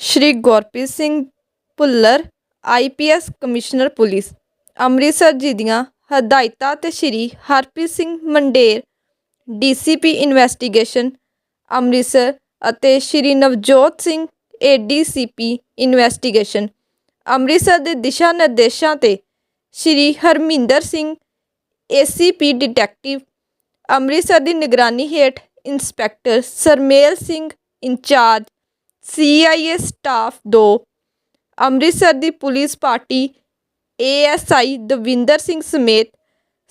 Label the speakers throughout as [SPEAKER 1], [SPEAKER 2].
[SPEAKER 1] Shri Gurpreet Singh Bhullar IPS commissioner police. Amritsar ji ਦੀਆਂ ਹਦਾਇਤਾਂ ਤੇ ਸ਼੍ਰੀ ਹਰਪ੍ਰੀਤ ਸਿੰਘ ਮੰਡੇਰ ਡੀਸੀਪੀ ਇਨਵੈਸਟੀਗੇਸ਼ਨ ਅੰਮ੍ਰਿਤਸਰ ਅਤੇ ਸ਼੍ਰੀ ਨਵਜੋਤ ਸਿੰਘ ਏਡੀਸੀਪੀ ਇਨਵੈਸਟੀਗੇਸ਼ਨ ਅੰਮ੍ਰਿਤਸਰ ਦੇ ਦਿਸ਼ਾ ਨਿਰਦੇਸ਼ਾਂ ਤੇ ਸ਼੍ਰੀ ਹਰਮਿੰਦਰ ਸਿੰਘ ਏਸੀਪੀ ਡਿਟੈਕਟਿਵ ਅੰਮ੍ਰਿਤਸਰ ਦੀ ਨਿਗਰਾਨੀ ਹੇਠ inspector Sarmel Singh incharge CIA staff 2 Amritsar ਦੀ police party ASI Davinder Singh ਸਮੇਤ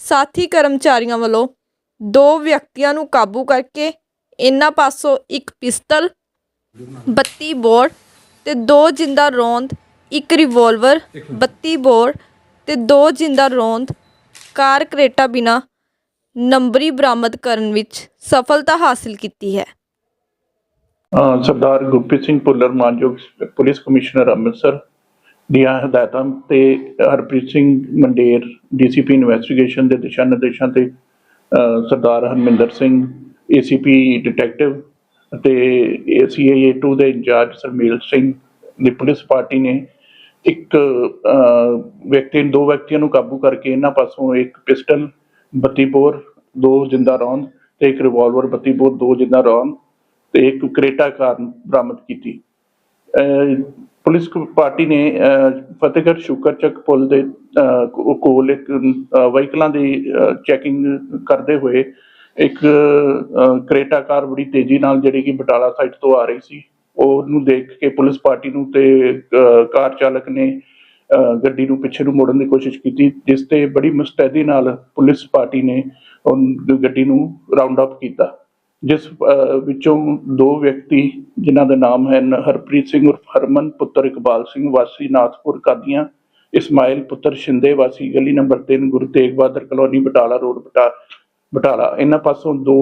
[SPEAKER 1] ਸਾਥੀ ਕਰਮਚਾਰੀਆਂ ਵੱਲੋਂ ਦੋ ਵਿਅਕਤੀਆਂ ਨੂੰ ਕਾਬੂ ਕਰਕੇ ਇਹਨਾਂ ਪਾਸੋਂ ਇੱਕ ਪਿਸਤਲ 32 ਬੋਰ ਤੇ ਦੋ ਜਿੰਦਾ ਰੋਂਦ, ਇੱਕ ਰਿਵੋਲਵਰ 32 ਬੋਰ ਤੇ ਦੋ ਜਿੰਦਾ ਰੋਂਦ ਕਾਰ ਕਰੇਟਾ ਬਿਨਾ ਨੰਬਰੀ ਬਰਾਮਦ ਕਰਨ ਵਿੱਚ ਸਫਲਤਾ ਹਾਸਲ ਕੀਤੀ ਹੈ।
[SPEAKER 2] ਸਰਦਾਰ ਗੁਰਪ੍ਰੀਤ ਸਿੰਘ ਭੁੱਲਰ ਮਾਨਯੋਗ ਪੁਲਿਸ ਕਮਿਸ਼ਨਰ ਅੰਮ੍ਰਿਤਸਰ ਦੀਆਂ ਹਦਾਇਤਾਂ ਤੇ ਹਰਪ੍ਰੀਤ ਸਿੰਘ ਮੰਡੇਰ, ਡੀਸੀਪੀ ਇਨਵੈਸਟੀਗੇਸ਼ਨ ਦੇ ਦਿਸ਼ਾ ਨਿਰਦੇਸ਼ਾਂ ਤੇ ਸਰਦਾਰ ਹਰਮਿੰਦਰ ਸਿੰਘ ਏਸੀਪੀ ਡਿਟੈਕਟਿਵ ਅਤੇ ਏਸੀਆਈ 2 ਦੇ ਇੰਚਾਰਜ ਸਰਮੀਲ ਸਿੰਘ ਦੀ ਪੁਲਿਸ ਪਾਰਟੀ ਨੇ ਇੱਕ ਵਿਅਕਤੀ, ਦੋ ਵਿਅਕਤੀਆਂ ਨੂੰ ਕਾਬੂ ਕਰਕੇ ਇਹਨਾਂ ਪਾਸੋਂ ਇੱਕ ਪਿਸਟਲ 32 ਬੋਰ, ਦੋ ਜਿੰਦਾ ਰੌਂਦ ਤੇ ਇੱਕ ਰਿਵਾਲਵਰ 32 ਬੋਰ, ਦੋ ਜਿੰਦਾ ਰੌਂਦ ਤੇ ਇੱਕ ਕਰੇਟਾ ਕਾਰ ਬਰਾਮਦ ਕੀਤੀ। ਅਹ ਪੁਲਿਸ ਪਾਰਟੀ ਨੇ ਅਹ, ਫਤਿਹਗੜ੍ਹ ਸ਼ੁਕਰਚੱਕ ਪੁਲ ਦੇ ਕੋਲ ਇੱਕ ਅਹ, ਵਹੀਕਲਾਂ ਦੀ ਚੈਕਿੰਗ ਕਰਦੇ ਹੋਏ ਇੱਕ ਅਹ, ਕਰੇਟਾ ਕਾਰ ਬੜੀ ਤੇਜ਼ੀ ਨਾਲ ਜਿਹੜੀ ਕਿ ਬਟਾਲਾ ਸਾਈਡ ਤੋਂ ਆ ਰਹੀ ਸੀ ਉਹਨੂੰ ਦੇਖ ਕੇ ਪੁਲਿਸ ਪਾਰਟੀ ਨੂੰ ਤੇ ਕਾਰ ਚਾਲਕ ਨੇ ਅਹ, ਗੱਡੀ ਨੂੰ ਪਿੱਛੇ ਨੂੰ ਮੋੜਨ ਦੀ ਕੋਸ਼ਿਸ਼ ਕੀਤੀ ਜਿਸ ਤੇ ਬੜੀ ਮੁਸਤੈਦੀ ਨਾਲ ਪੁਲਿਸ ਪਾਰਟੀ ਨੇ ਗੱਡੀ ਨੂੰ ਰਾਉਂਡ ਅਪ ਕੀਤਾ। ਜਿਸ ਵਿੱਚੋਂ ਦੋ ਵਿਅਕਤੀ ਜਿਨ੍ਹਾਂ ਦੇ ਨਾਮ ਹਨ ਹਰਪ੍ਰੀਤ ਸਿੰਘ ਉਰਫ ਹਰਮਨ, ਪੁੱਤਰ ਇਕਬਾਲ ਸਿੰਘ, ਵਾਸੀ ਨਾਥਪੁਰ ਕਾਦੀਆਂ, ਇਸਮਾਇਲ ਪੁੱਤਰ ਸ਼ਿੰਦੇ, ਵਾਸੀ ਗਲੀ number 3 Guru Tegh Bahadur colony, Batala road Batala. ਇਹਨਾਂ ਪਾਸੋਂ ਦੋ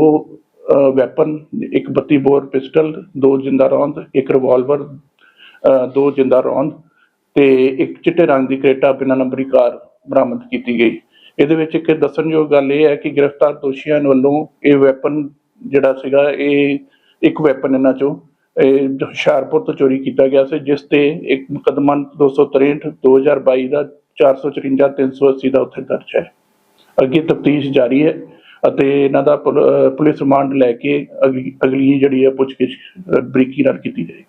[SPEAKER 2] ਵੈਪਨ, ਇੱਕ 32 ਬੋਰ ਪਿਸਟਲ, ਦੋ ਜਿੰਦਾ ਰੌਂਦ, ਇੱਕ ਰਿਵਾਲਵਰ ਦੋ ਜਿੰਦਾ ਰੌਂਦ ਤੇ ਇੱਕ ਚਿੱਟੇ ਰੰਗ ਦੀ ਕਰੇਟਾ ਬਿਨਾਂ ਨੰਬਰੀ ਕਾਰ ਬਰਾਮਦ ਕੀਤੀ ਗਈ। ਇਹਦੇ ਵਿੱਚ ਇੱਕ ਦੱਸਣਯੋਗ ਗੱਲ ਇਹ ਹੈ ਕਿ ਗ੍ਰਿਫਤਾਰ ਦੋਸ਼ੀਆਂ ਵੱਲੋਂ ਇਹ ਵੈਪਨ ਜਿਹੜਾ ਸੀਗਾ, ਇਹ ਇੱਕ ਵੈਪਨ ਇਹਨਾਂ ਚੋਂ, ਇਹ ਹੁਸ਼ਿਆਰਪੁਰ ਤੋਂ ਚੋਰੀ ਕੀਤਾ ਗਿਆ ਸੀ, ਜਿਸ ਤੇ ਇੱਕ ਮੁਕੱਦਮਾ 263 2022 ਦਾ 454 380 ਦਾ ਉੱਥੇ ਦਰਜ ਹੈ। ਅੱਗੇ ਤਫਤੀਸ਼ ਜਾਰੀ ਹੈ ਅਤੇ ਇਹਨਾਂ ਦਾ ਪੁਲ- ਅਹ ਪੁਲਿਸ ਰਿਮਾਂਡ ਲੈ ਕੇ ਅਗਲੀ ਅਗਲੀ ਜਿਹੜੀ ਹੈ, ਪੁੱਛਗਿੱਛ ਬਰੀਕੀ ਨਾਲ ਕੀਤੀ ਜਾਏਗੀ।